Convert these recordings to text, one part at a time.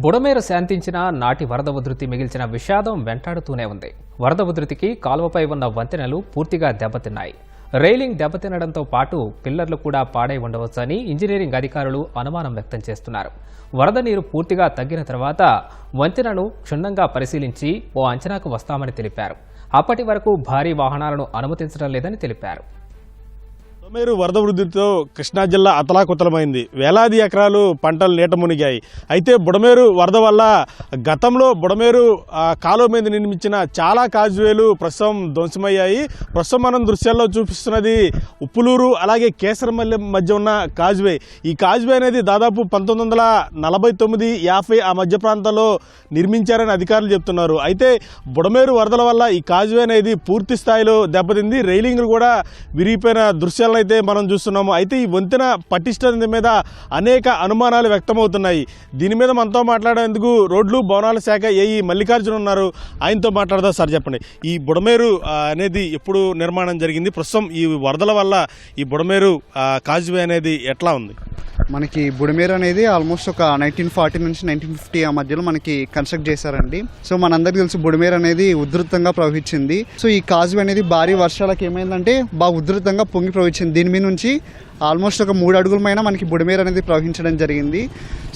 బుడమేర శాంతించిన నాటి వరద ఉధృతి మిగిల్చిన విషాదం వెంటాడుతూనే ఉంది. వరద ఉధృతికి కాలువపై ఉన్న వంతెనలు పూర్తిగా దెబ్బతిన్నాయి. రైలింగ్ దెబ్బతినడంతో పాటు పిల్లర్లు కూడా పాడై ఉండవచ్చని ఇంజనీరింగ్ అధికారులు అనుమానం వ్యక్తం చేస్తున్నారు. వరద నీరు పూర్తిగా తగ్గిన తర్వాత వంతెనను క్షుణ్ణంగా పరిశీలించి ఓ అంచనాకు వస్తామని తెలిపారు. అప్పటి వరకు భారీ వాహనాలను అనుమతించడం లేదని తెలిపారు. బుడమేరు వరద వృద్ధితో కృష్ణా జిల్లా అతలాకుతలమైంది. వేలాది ఎకరాలు పంటలు నీట మునిగాయి. అయితే బుడమేరు వరద వల్ల గతంలో బుడమేరు కాలువ మీద నిర్మించిన చాలా కాజువేలు ప్రస్తుతం ధ్వంసమయ్యాయి. ప్రస్తుతం మనం దృశ్యాల్లో చూపిస్తున్నది ఉప్పులూరు అలాగే కేసరమల్లి మధ్య ఉన్న కాజువే. ఈ కాజువే అనేది దాదాపు పంతొమ్మిది వందల నలభై తొమ్మిది యాభై ఆ మధ్య ప్రాంతంలో నిర్మించారని అధికారులు చెప్తున్నారు. అయితే బుడమేరు వరదల వల్ల ఈ కాజువే అనేది పూర్తి స్థాయిలో దెబ్బతింది. రైలింగ్లు కూడా విరిగిపోయిన దృశ్యాలను అయితే మనం చూస్తున్నాము అయితే ఈ వంతెన పటిష్టత మీద అనేక అనుమానాలు వ్యక్తమవుతున్నాయి. దీని మీద మనతో మాట్లాడేందుకు రోడ్లు భవనాల శాఖ ఏఈ మల్లికార్జున ఉన్నారు ఆయనతో మాట్లాడదా సార్ చెప్పండి. ఈ బుడమేరు అనేది ఎప్పుడు నిర్మాణం జరిగింది. ప్రస్తుతం ఈ వరదల వల్ల ఈ బుడమేరు కాజువే అనేది ఎట్లా ఉంది? మనకి బుడమేరు అనేది ఆల్మోస్ట్ ఒక నైన్టీన్ ఫార్టీ నుంచి నైన్టీన్ ఫిఫ్టీ ఆ మధ్యలో మనకి కన్స్ట్రక్ట్ చేశారండి. సో మనందరికీ తెలుసు బుడమేరు అనేది ఉధృతంగా ప్రవహించింది. సో ఈ కాజు అనేది భారీ వర్షాలకు ఏమైందంటే బాగా ఉధృతంగా పొంగి ప్రవహించింది. దీని మీద నుంచి ఆల్మోస్ట్ ఒక మూడు అడుగుల పైన మనకి బుడమేరు అనేది ప్రవహించడం జరిగింది.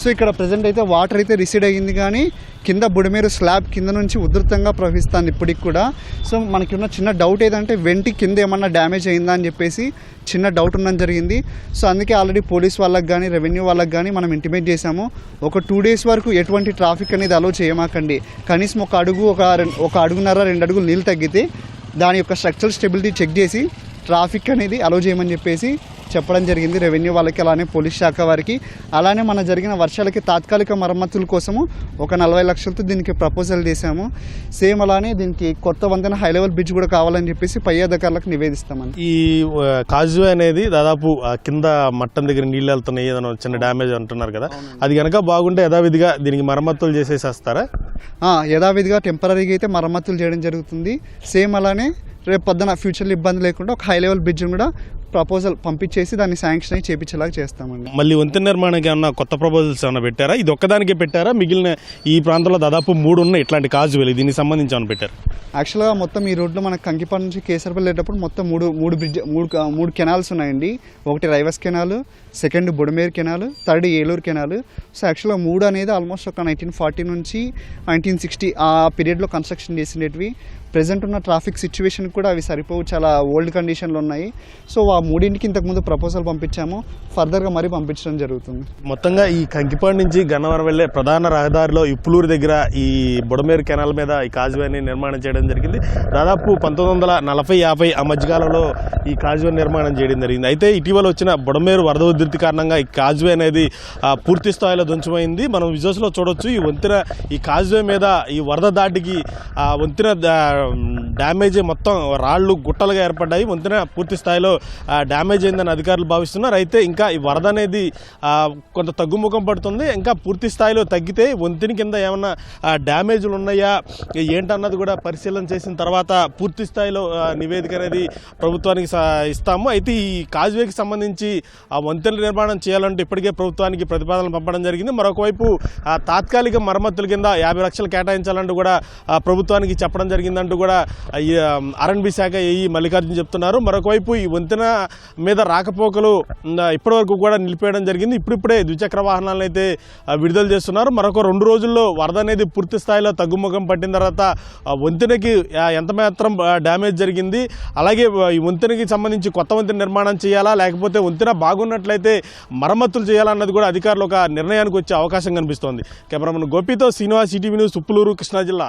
సో ఇక్కడ ప్రజెంట్ అయితే వాటర్ అయితే రిసీడ్ అయ్యింది కానీ కింద బుడమేరు స్లాబ్ కింద నుంచి ఉధృతంగా ప్రవహిస్తుంది ఇప్పటికి కూడా. సో మనకి ఉన్న చిన్న డౌట్ ఏదంటే వెంటి కింద ఏమన్నా డ్యామేజ్ అయిందా అని చెప్పేసి చిన్న డౌట్ ఉండడం జరిగింది. సో అందుకే ఆల్రెడీ పోలీస్ వాళ్ళకి కానీ రెవెన్యూ వాళ్ళకి కానీ మనం ఇంటిమేట్ చేశాము. ఒక టూ డేస్ వరకు ఎటువంటి ట్రాఫిక్ అనేది అలో చేయమాకండి. కనీసం ఒక అడుగు ఒక ఒక అడుగున్నర రెండు అడుగులు నీళ్ళు తగ్గితే దాని యొక్క స్ట్రక్చరల్ స్టెబిలిటీ చెక్ చేసి ట్రాఫిక్ అనేది అలో చేయమని చెప్పేసి చెప్పడం జరిగింది. రెవెన్యూ వాళ్ళకి అలానే పోలీస్ శాఖ వారికి. అలానే మన జరిగిన వర్షాలకి తాత్కాలిక మరమ్మతుల కోసము ఒక నలభై లక్షలతో దీనికి ప్రపోజల్ చేశాము. సేమ్ అలానే దీనికి కొత్త వంతెన హై లెవెల్ బ్రిడ్జ్ కూడా కావాలని చెప్పేసి పై అధికారులకు నివేదిస్తామని. ఈ కాజువే అనేది దాదాపు కింద మట్టం దగ్గర నీళ్ళు వెళ్తున్నాయి. ఏదైనా చిన్న డ్యామేజ్ అంటున్నారు కదా. అది కనుక బాగుంటే యథావిధిగా దీనికి మరమ్మతులు చేసేసేస్తారా? యథావిధిగా టెంపరీగా అయితే మరమ్మతులు చేయడం జరుగుతుంది. సేమ్ అలానే రేపు పొద్దున ఫ్యూచర్లో ఇబ్బంది లేకుండా ఒక హై లెవెల్ బ్రిడ్జ్ కూడా ప్రపోజల్ పంపించేసి దాన్ని శాంక్షన్ అయ్యి చేపించేలాగా చేస్తామండి. మళ్ళీ వంతెన నిర్మాణానికి ఏమన్నా కొత్త ప్రపోజల్స్ ఏమన్నా పెట్టారా? ఇది ఒక్కదానికే పెట్టారా? మిగిలిన ఈ ప్రాంతంలో దాదాపు మూడు ఉన్నాయి. ఇట్లాంటి కాజువేలు దీనికి సంబంధించి ఏమన్నా పెట్టారు? యాక్చువల్గా మొత్తం ఈ రోడ్లో మనకు కంకిపాడు నుంచి కేసరపల్లి వెళ్ళేటప్పుడు మొత్తం మూడు మూడు బ్రిడ్జ్ మూడు మూడు కెనాల్స్ ఉన్నాయండి. ఒకటి Raivas canal second Budameru canal third Eluru canal. So యాక్చువల్గా మూడు అనేది ఆల్మోస్ట్ ఒక నైన్టీన్ ఫార్టీ నుంచి నైన్టీన్ సిక్స్టీ ఆ పీరియడ్లో కన్స్ట్రక్షన్ చేసినవి ప్రజెంట్ ఉన్న ట్రాఫిక్ సిచ్యువేషన్ కూడా అవి సరిపోవు. చాలా ఓల్డ్ కండిషన్లో ఉన్నాయి. సో ఆ మూడింటికి ఇంతకుముందు ప్రపోజల్ పంపించాము. ఫర్దర్గా మరీ పంపించడం జరుగుతుంది. మొత్తంగా ఈ కంకిపాడు నుంచి గన్నవరం వెళ్ళే ప్రధాన రహదారిలో ఇప్పులూరు దగ్గర ఈ బుడమేరు కెనాల్ మీద ఈ కాజువేని నిర్మాణం చేయడం జరిగింది. దాదాపు పంతొమ్మిది వందల నలభై యాభై ఆ మధ్యకాలంలో ఈ కాజువే నిర్మాణం చేయడం జరిగింది. అయితే ఇటీవల వచ్చిన బుడమేరు వరద ఉధృతి కారణంగా ఈ కాజువే అనేది పూర్తి స్థాయిలో దుంచమైంది మనం విజువల్స్లో చూడొచ్చు ఈ వంతెన ఈ కాజువే మీద ఈ వరద దాటికి ఆ వంతెన డ్యామేజ్ మొత్తం రాళ్ళు గుట్టలుగా ఏర్పడ్డాయి. వంతెన పూర్తి స్థాయిలో డ్యామేజ్ అయిందని అధికారులు భావిస్తున్నారు. అయితే ఇంకా ఈ వరద అనేది కొంత తగ్గుముఖం పడుతుంది. ఇంకా పూర్తి స్థాయిలో తగ్గితే వంతెన కింద ఏమన్నా డ్యామేజ్లు ఉన్నాయా? ఏంటన్నది కూడా పరిశీలన చేసిన తర్వాత పూర్తి స్థాయిలో నివేదిక అనేది ప్రభుత్వానికి ఇస్తాము. అయితే ఈ కాజ్వేకి సంబంధించి ఆ వంతెన నిర్మాణం చేయాలంటే ఇప్పటికే ప్రభుత్వానికి ప్రతిపాదనలు పంపడం జరిగింది. మరొకవైపు ఆ తాత్కాలిక మరమ్మతుల కింద యాభై లక్షలు కేటాయించాలంటూ కూడా ప్రభుత్వానికి చెప్పడం జరిగిందంటూ కూడా ఆర్ఎన్బి శాఖ ఏఈ మల్లికార్జున చెప్తున్నారు. మరొకవైపు ఈ వంతెన మీద రాకపోకలు ఇప్పటివరకు కూడా నిలిపేయడం జరిగింది. ఇప్పుడిప్పుడే ద్విచక్ర వాహనాలను అయితే విడుదల చేస్తున్నారు. మరొక రెండు రోజుల్లో వరద అనేది పూర్తి స్థాయిలో తగ్గుముఖం పట్టిన తర్వాత వంతెనకి ఎంత మాత్రం డ్యామేజ్ జరిగింది. అలాగే ఈ వంతెనకి సంబంధించి కొత్త వంతెన నిర్మాణం చేయాలా లేకపోతే వంతెన బాగున్నట్లయితే మరమ్మతులు చేయాలన్నది కూడా అధికారులు ఒక నిర్ణయానికి వచ్చే అవకాశం కనిపిస్తోంది. కెమెరామెన్ గోపితో శ్రీనివాస్ ఈటీవీ న్యూస్ ఉప్పులూరు కృష్ణా జిల్లా.